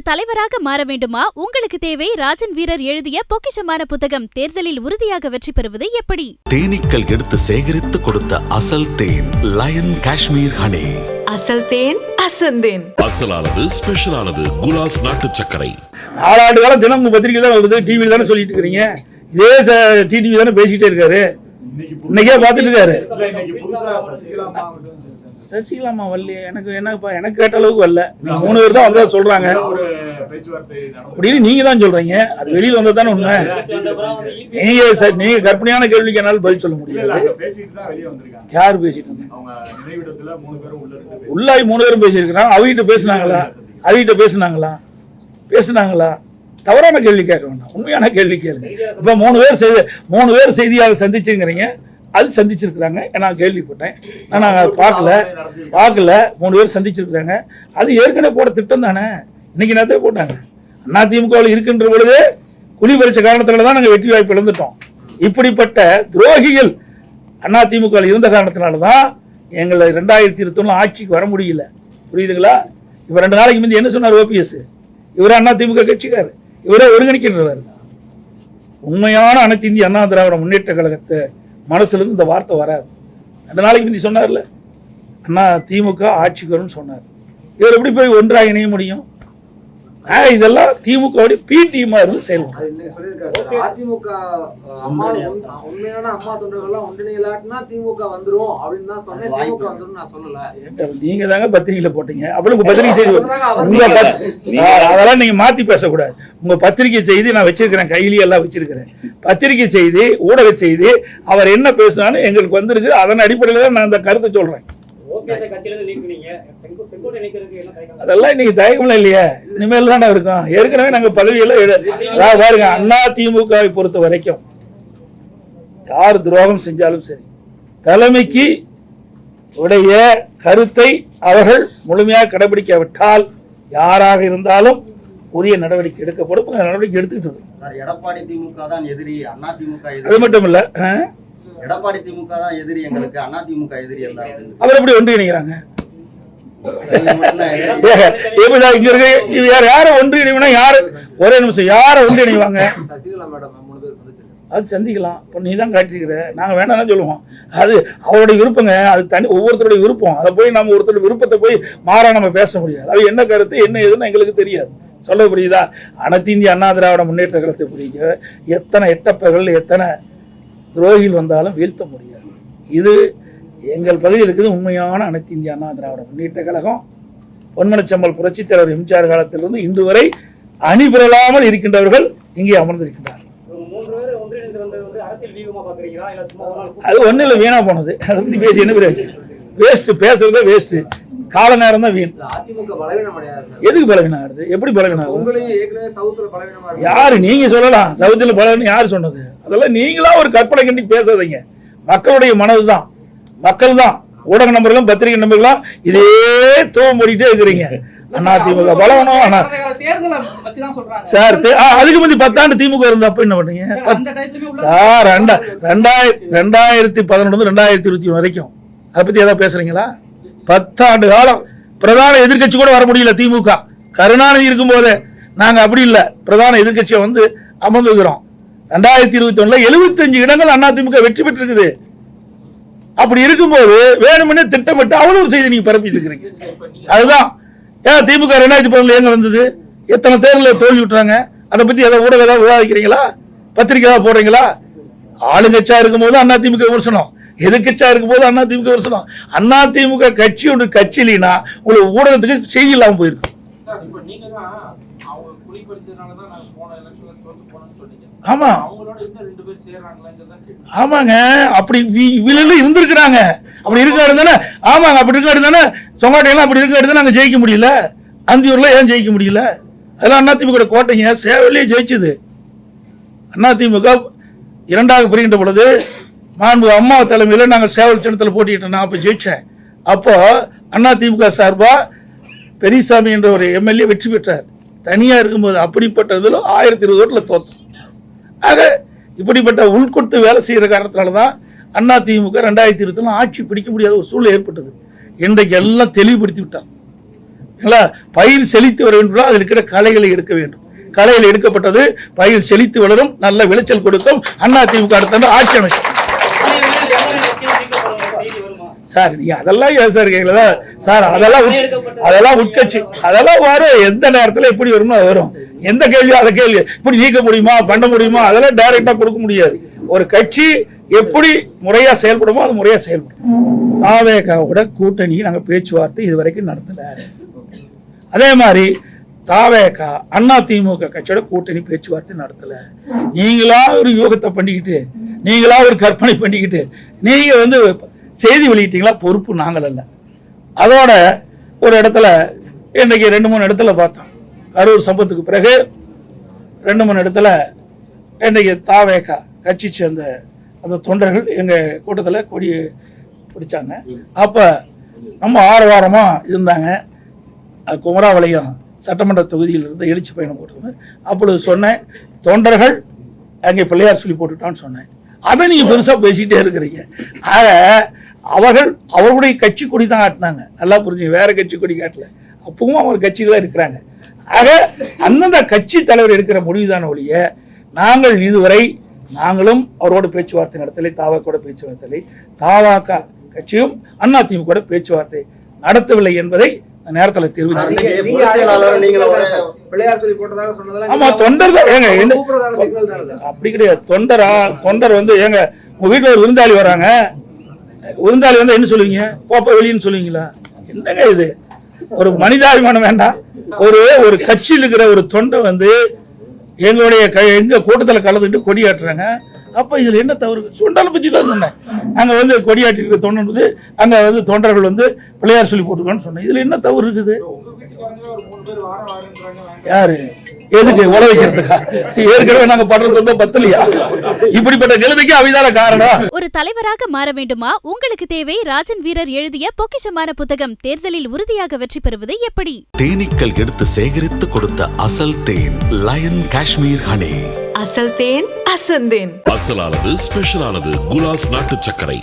ஒரு தலைவராக மாற வேண்டுமா? உங்களுக்கு தேவை ராஜன் வீரர் எழுதிய பொக்கிஷமான புத்தகம். தேர்தலில் உறுதியாக வெற்றி பெறுவது எப்படி? தேனீக்கள் எடுத்து சேகரித்து கொடுத்த அசல் தேன் லயன் காஷ்மீர் ஹனி அசல் தேன் அசந்தேன் அசலானது ஸ்பெஷலானது குலாஸ் நாட்டு சர்க்கரை. நாலாண்டு காலம் தினம் பத்திரிக்கை தான் வருது டிவியில் தானே சொல்லிட்டு இருக்கிறீங்க? இதே டிடிவி தானே பேசிட்டே இருக்காரு. இன்னைக்கே பார்த்துட்டு இருக்காரு. சசிகலாமா வரலையே எனக்கு என்னப்பா எனக்கு கேட்ட அளவுக்கு வரல. மூணு பேர் தான் வந்தா சொல்றாங்க. அப்படின்னு நீங்க தான் சொல்றீங்க. அது வெளியில வந்தா தானே உண்மை. நீங்க ச- நீங்க கற்பனையான கேள்விக்கு என்னால பதில் சொல்ல முடியாது. யார் பேசிட்டு இருந்தாங்க? உள்ளாய் மூணு பேரும் பேசியிருக்கிறாங்க. அவகிட்ட பேசுனாங்களா? அவகிட்ட பேசுனாங்களா? பேசுனாங்களா? தவறான கேள்வி கேட்க வேண்டாம். உண்மையான கேள்வி கேளுங்க. இப்போ மூணு பேர் செய்தி மூணு பேர் செய்தியாளர் சந்திச்சுங்கிறீங்க. அது சந்திச்சிருக்கிறாங்க. நான் கேள்விப்பட்டேன். ஆனால் நாங்கள் பார்க்கல. பார்க்கல. மூணு பேர் சந்திச்சிருக்கிறாங்க. அது ஏற்கனவே போட திட்டம் தானே? இன்னைக்கு நேரத்தை போட்டாங்க? அண்ணா திமுகவில் இருக்கின்ற பொழுது குழி பறிச்ச காரணத்தில் தான் நாங்கள் வெற்றி வாய்ப்பு இழந்துட்டோம். இப்படிப்பட்ட துரோகிகள் அண்ணா திமுகவில் இருந்த காரணத்தினால தான் எங்களை ரெண்டாயிரத்தி இருபத்தொன்னு ஆட்சிக்கு வர முடியல. புரியுதுங்களா? இப்போ ரெண்டு நாளைக்கு முந்தி என்ன சொன்னார் ஓபிஎஸ்? இவரே அண்ணா திமுக கட்சிக்கார் இவரே ஒருங்கிணைக்கின்றவர். உண்மையான அனைத்து இந்திய அண்ணா திராவிட முன்னேற்ற கழகத்தை மனசுலேருந்து இந்த வார்த்தை வராது. அந்த நாளைக்கு முந்தி சொன்னார்ல அண்ணா திமுக ஆட்சிக்கு வரும்னு சொன்னார். இவர் எப்படி போய் ஒன்றாக இணைய முடியும்? இதெல்லாம் திமுகவுடைய பி டீமா இருந்து செயல்படும். அது இன்னைக்கு சொல்லியிருக்காரு சார். அதிமுக அஹ், அம்மா உண்- உண்மையான அம்மா தொண்டர்கள்லாம் ஒன்றிணைலாட்டினா திமுக வந்துரும் அப்படின்னு தான் சொன்னேன். திமுக வந்துரும் நான் சொல்லல. நீங்க தாங்க பத்திரிகையில போட்டீங்க. உங்க பத்திரிகை செய்தி உங்க அதெல்லாம் நீங்க மாத்தி பேசக்கூடாது. உங்க பத்திரிகை செய்தி நான் வச்சிருக்கிறேன் கையிலேயே எல்லாம் வச்சிருக்கிறேன். பத்திரிகை செய்தி ஊடக செய்தி அவர் என்ன பேசினாலும் எங்களுக்கு வந்திருக்கு. அதன் அடிப்படையில் தான் நான் அந்த கருத்தை சொல்றேன். அதெல்லாம் இன்னைக்கு தயக்கம்லாம் இல்லையே. இனிமேல் தானே இருக்கும். ஏற்கனவே நாங்க பதவியெல்லாம் பாருங்க அண்ணா திமுகவை பொறுத்த வரைக்கும் யார் துரோகம் செஞ்சாலும் சரி தலைமைக்கு உடைய கருத்தை அவர்கள் முழுமையாக கடைபிடிக்காவிட்டால் யாராக இருந்தாலும் உரிய நடவடிக்கை எடுக்கப்படும். அந்த நடவடிக்கை இருக்கு சார் எடப்பாடி திமுக தான் எதிரி அண்ணா திமுக அது மட்டும் இல்ல? எடப்பாடி திமுக தான் எதிரி எங்களுக்கு அண்ணா திமுக எதிரி அப்படின்னு. அவர் எப்படி. ஏங்க, எப்படிதான் இங்க இருக்கு இது யார் யாரை ஒன்றிணைவுனா யாரு? ஒரே நிமிஷம் யாரை ஒன்றிணைவாங்க? சசிகலா மேடம் மூணு பேர் சந்திச்சிருக்காங்க. அது சந்திக்கலாம். இப்போ நீ தான் காட்டியிருக்கிற. நாங்கள் வேணாம் தான் சொல்லுவோம். அது அவருடைய விருப்பங்க. அது தனி ஒவ்வொருத்தருடைய விருப்பம். அதை போய் நம்ம ஒருத்தருடைய விருப்பத்தை போய் மாறா நம்ம பேச முடியாது. அது என்ன கருத்து என்ன ஏதுன்னு எங்களுக்கு தெரியாது. சொல்ல புரியுதா? அனைத்து இந்திய அண்ணா திராவிட முன்னேற்ற கழகத்தை புரியுங்க. எத்தனை எட்டப்பர்கள் எத்தனை துரோகிகள் வந்தாலும் வீழ்த்த முடியாது. இது எங்கள் பகுதியில் இருக்குது உண்மையான அனைத்து இந்திய அண்ணா திராவிட முன்னேற்ற கழகம். பொன்மனச்சம்பல் புரட்சித் தலைவர் எம்ஜிஆர் காலத்திலிருந்து இன்று வரை அணி பெறலாமல் இருக்கின்றவர்கள் இங்கே அமர்ந்திருக்கின்றார்கள். அது ஒன்றும் இல்லை வீணா போனது. அதை பற்றி பேசி என்ன பிரயோஜனம்? வேஸ்ட் பேசுறதே வேஸ்ட் கால நேரம் தான் வீண். அதிமுக எதுக்கு பலவீனம் ஆகுது எப்படி பலவீனம் ஆகுது யாரு? நீங்க சொல்லலாம். சவுத்தில் பலவீனம் யார் சொன்னது? அதெல்லாம் நீங்களா ஒரு கற்பனை கண்டி பேசாதீங்க. மக்களுடைய மனதுதான் மக்கள் தான். ஊடக நம்பர்களும் பத்திரிகை நம்பர்களும் இதே தூவம் மூடிட்டே இருக்கிறீங்க. அண்ணா திமுக பலவனம். தான் சார் அதுக்கு முந்தி பத்தாண்டு திமுக இருந்தா அப்ப என்ன பண்ணீங்க சார் ரெண்டாயிரத்தி பதினொன்று ரெண்டாயிரத்தி இருபத்தி வரைக்கும். அதை பத்தி ஏதாவது பேசுறீங்களா? பத்தாண்டு காலம் பிரதான எதிர்க்கட்சி கூட வர முடியல திமுக. கருணாநிதி இருக்கும்போது நாங்க அப்படி இல்லை. பிரதான எதிர்க்கட்சியை வந்து அமர்ந்துக்கிறோம் ரெண்டாயிரத்தி இருபத்தி ஒண்ணுல எழுபத்தஞ்சு இடங்கள் அண்ணா திமுக வெற்றி பெற்றிருக்குது. அப்படி இருக்கும்போது வேணும்னு திட்டமிட்டு அவ்வளவு செய்தி நீங்க பரப்பிட்டு இருக்கிறீங்க. அதுதான். ஏன் திமுக ரெண்டாயிரத்தி பதினொன்று எங்க வந்தது? எத்தனை தேர்தலில் தோல்வி விட்டுறாங்க? அதை பத்தி ஏதாவது ஊடகம் ஏதாவது விவாதிக்கிறீங்களா? பத்திரிக்கை ஏதாவது போடுறீங்களா? ஆளுங்கட்சியா இருக்கும்போது அண்ணா திமுக விமர்சனம். எதிர்கட்சியா இருக்கும்போது அண்ணா திமுக விமர்சனம் அண்ணா திமுக கட்சி ஒன்று கட்சி இல்லைன்னா உங்களுக்கு ஊடகத்துக்கு செய்தி இல்லாம போயிருக்கும். ஆமா. ஆமாங்க. அப்படி விழுந்து இருந்திருக்கிறாங்க. அப்படி இருக்காரு தானே. ஆமாங்க. அப்படி இருக்காரு தானே. சொங்காட்டையெல்லாம் அப்படி இருக்காரு தானே. அங்கே ஜெயிக்க முடியல. அந்தியூர்ல ஏன் ஜெயிக்க முடியல? அதெல்லாம் அதிமுக கோட்டைங்க. சேவலே ஜெயிச்சது. அதிமுக இரண்டாக பிரிகின்ற பொழுது மாண்பு அம்மா தலைமையில் நாங்கள் சேவல் சின்னத்தில் போட்டிக்கிட்டோம் நான் அப்போ ஜெயிச்சேன். அண்ணா அதிமுக சார்பாக பெரியசாமி என்ற ஒரு எம்எல்ஏ வெற்றி பெற்றார். தனியாக இருக்கும்போது அப்படிப்பட்ட இதில் ஆயிரத்தி இருபது ஓட்டில் தோற்றோம் ஆக இப்படிப்பட்ட உள்கொடுத்து வேலை செய்கிற காரணத்தினால தான் அண்ணா திமுக ரெண்டாயிரத்தி இருபத்தில் ஆட்சி பிடிக்க முடியாத ஒரு சூழ்நிலை ஏற்பட்டது. இன்றைக்கு எல்லாம் தெளிவுபடுத்தி விட்டான். பயிர் செழித்து வர வேண்டும். அதில் இருக்கிற கலைகளை எடுக்க வேண்டும். கலையில் எடுக்கப்பட்டது பயிர் செழித்து வளரும் நல்ல விளைச்சல் கொடுக்கும். அண்ணா திமுக அடுத்த ஆட்சி அமைக்கும் செய்தி வருமா சார் நீங்க அதெல்லாம் ஏன் சார் சார் அதெல்லாம் அதெல்லாம் உட்கட்சி. அதெல்லாம் வரும். எந்த நேரத்துல எப்படி வருமோ அது வரும். எந்த கேள்வியோ அதை கேள்வி. இப்படி நீக்க முடியுமா பண்ண முடியுமா அதெல்லாம் டைரக்டா கொடுக்க முடியாது. ஒரு கட்சி எப்படி முறையா செயல்படுமோ அது முறையா செயல்படும். தாவேகாவோட கூட்டணி நாங்க பேச்சுவார்த்தை இது வரைக்கும் நடத்தல. அதே மாதிரி தாவேகா அண்ணா திமுக கட்சியோட கூட்டணி பேச்சுவார்த்தை நடத்தல. நீங்களா ஒரு யூகத்தை பண்ணிக்கிட்டு நீங்களா ஒரு கற்பனை பண்ணிக்கிட்டு நீங்க வந்து செய்தி வெளியிட்டீங்களா? பொறுப்பு நாங்கள் அல்ல. அதோட ஒரு இடத்துல இன்றைக்கி ரெண்டு மூணு இடத்துல பார்த்தோம். கரூர் சம்பத்துக்கு பிறகு ரெண்டு மூணு இடத்துல இன்றைக்கி தாவேக்கா கட்சி சேர்ந்த அந்த தொண்டர்கள் எங்கள் கூட்டத்தில் கொடி பிடிச்சாங்க. அப்போ நம்ம ஆரவாரமாக இருந்தாங்க. அது குமராவளையம் சட்டமன்ற தொகுதியில் இருந்து எழுச்சி பயணம் போட்டிருந்தேன் அப்பொழுது சொன்னேன் தொண்டர்கள் அங்கே பிள்ளையார் சொல்லி போட்டுட்டான்னு சொன்னேன். அதை நீங்கள் பெருசாக பேசிகிட்டே இருக்கிறீங்க. ஆக அவர்கள் அவர்களுடைய கட்சி கொடி தான் காட்டினாங்க. நல்லா புரிஞ்சுங்க வேற கட்சி கொடி காட்டல. அப்பவும் அவர் கட்சியில் தான் இருக்கிறாங்க. ஆக அந்தந்த கட்சி தலைவர் எடுக்கிற முடிவுதான ஒழிய நாங்கள் இதுவரை நாங்களும் அவரோட பேச்சுவார்த்தை நடத்தலை தாவாக்கோட பேச்சு நடத்தலை தாவாக்கா கட்சியும் அதிமுக பேச்சுவார்த்தை நடத்தவில்லை என்பதை நேரத்தில் தெரிவிச்சு. ஆமா தொண்டர் தான். ஏங்க? அப்படி கிடையாது. தொண்டரா தொண்டர் வந்து ஏங்க உங்க வீட்டுல ஒரு விருந்தாளி வராங்க. விருந்தாளி வந்து என்ன சொல்லுவீங்க? போப்ப வெளின்னு சொல்லுவீங்களா? என்னங்க இது? ஒரு மனிதாபிமானம் வேண்டாம். ஒரு ஒரு கட்சியில் இருக்கிற ஒரு தொண்டை வந்து எங்களுடைய க எங்க கூட்டத்தில் கலந்துட்டு கொடியாட்டுறாங்க அப்ப இதுல என்ன தவறு? சுண்டலை பத்தி தான் சொன்னேன். அங்க வந்து கொடியாட்டி இருக்கிற தொண்டர் வந்து அங்க வந்து தொண்டர்கள் வந்து பிள்ளையார் சொல்லி போட்டுருக்கான்னு சொன்னேன். இதுல என்ன தவறு இருக்குது? யாரு? எதுக்கு? உழ வைக்கிறதுக்கா? ஏற்கனவே நாங்க படுறது ரொம்ப பத்தலையா? இப்படிப்பட்ட நிலைமைக்கு அவைதான காரணம். ஒரு தலைவராக மாற வேண்டுமா? உங்களுக்கு தேவை ராஜன் வீரர் எழுதிய பொக்கிஷமான புத்தகம். தேர்தலில் உறுதியாக வெற்றி பெறுவது எப்படி? தேனீக்கள் எடுத்து சேகரித்து கொடுத்த அசல் தேன் லயன் காஷ்மீர் ஹனி அசல் தேன் அசந்தேன். அசலானது ஸ்பெஷலானது குலாஸ் நாட்டு சர்க்கரை.